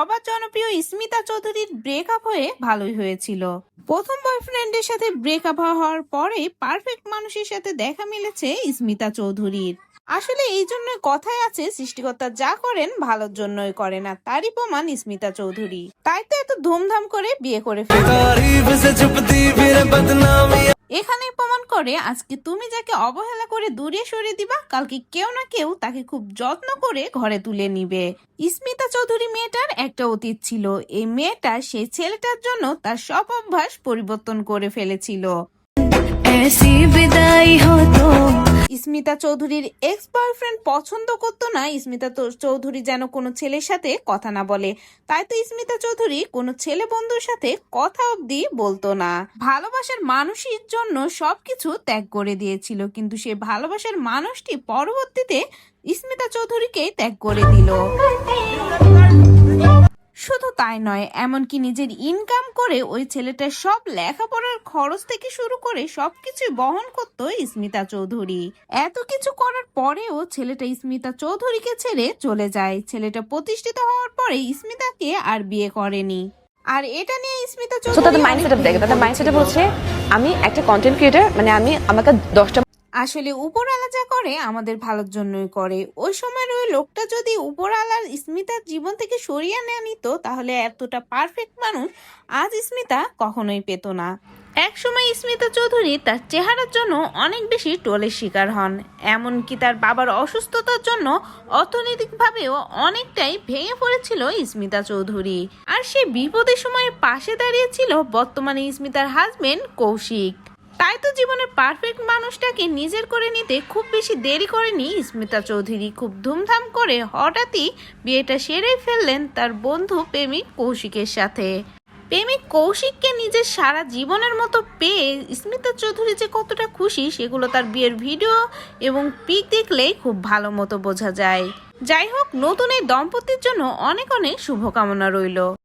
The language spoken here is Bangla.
সবার জনপ্রিয় স্মিতা চৌধুরীর ব্রেকআপ হয়ে ভালোই হয়েছিল। প্রথম বয়ফ্রেন্ডের সাথে ব্রেকআপ হওয়ার পরে পারফেক্ট মানুষের সাথে দেখা মিলেছে স্মিতা চৌধুরীর। আসলে এই জন্যই কথায় আছে, সৃষ্টিকর্তা যা করেন ভালোর জন্যই করে না তারই প্রমাণ স্মিতা চৌধুরী। তাই তো এত ধুমধাম করে বিয়ে করে ফেলল করে আজকে তুমি যাকে অবহেলা করে দূরে সরে দিবা, কালকে কেউ না কেউ তাকে খুব যত্ন করে ঘরে তুলে নিবে। স্মিতা চৌধুরী মেয়েটার একটা অতীত ছিল। এই মেয়েটা সেই ছেলেটার জন্য তার সব অভ্যাস পরিবর্তন করে ফেলেছিল। ऐसी विदाई हो तो স্মিতা চৌধুরীর এক্স বয়ফ্রেন্ড পছন্দ করতো না স্মিতা তো- চৌধুরী যেন কোনো ছেলের সাথে কথা না বলে তাই তো স্মিতা চৌধুরী কোনো ছেলে বন্ধুর সাথে কথা অবধি বলতো না ভালোবাসার মানুষের জন্য সবকিছু ত্যাগ করে দিয়েছিল কিন্তু সে ভালোবাসার মানুষটি পরবর্তীতে স্মিতা চৌধুরীকে ত্যাগ করে দিল শুধু তাই নয়, এমনকি নিজের ইনকাম করে ওই ছেলেটার সব লেখাপড়ার খরচ থেকে শুরু করে সবকিছু বহন করতো স্মিতা চৌধুরী। এত কিছু করার পরেও ছেলেটা স্মিতা চৌধুরীকে ছেড়ে চলে যায়। ছেলেটা প্রতিষ্ঠিত হওয়ার পরে স্মিতাকে আর বিয়ে করেনি। আর এটা নিয়ে স্মিতা তো তাদের চৌধুরী মাইন্ডসেট দেখে, তাদের মাইন্ডসেট হচ্ছে আমি একটা কন্টেন্ট ক্রিয়েটার মানে আমি আমাকে দশটা আসলে উপরওয়ালা যা করে, আমাদের ভালোর জন্যই করে। ওই সময়ের ওই লোকটা যদি উপরওয়ালার স্মিতার জীবন থেকে সরিয়ে নেওয়া নিত, তাহলে এতটা পারফেক্ট মানুষ আজ স্মিতা কখনোই পেত না। এক সময় স্মিতা চৌধুরী তার চেহারার জন্য অনেক বেশি টোলের শিকার হন। এমনকি তার বাবার অসুস্থতার জন্য অর্থনৈতিকভাবেও অনেকটাই ভেঙে পড়েছিল স্মিতা চৌধুরী। আর সে বিপদের সময় পাশে দাঁড়িয়েছিল বর্তমানে স্মিতার হাজবেন্ড কৌশিক। তাই তো জীবনের পারফেক্ট মানুষটাকে নিজের করে নিতে খুব বেশি দেরি করেনি স্মিতা চৌধুরী। খুব ধুমধাম করে হঠাৎই বিয়েটা সেরেই ফেললেন তার বন্ধু প্রেমিক কৌশিকের সাথে। প্রেমিক কৌশিককে নিজের সারা জীবনের মতো পেয়ে স্মিতা চৌধুরী যে কতটা খুশি, সেগুলো তার বিয়ের ভিডিও এবং পিক দেখলেই খুব ভালো মতো বোঝা যায়। যাই হোক, নতুন এই দম্পতির জন্য অনেক অনেক শুভকামনা রইল।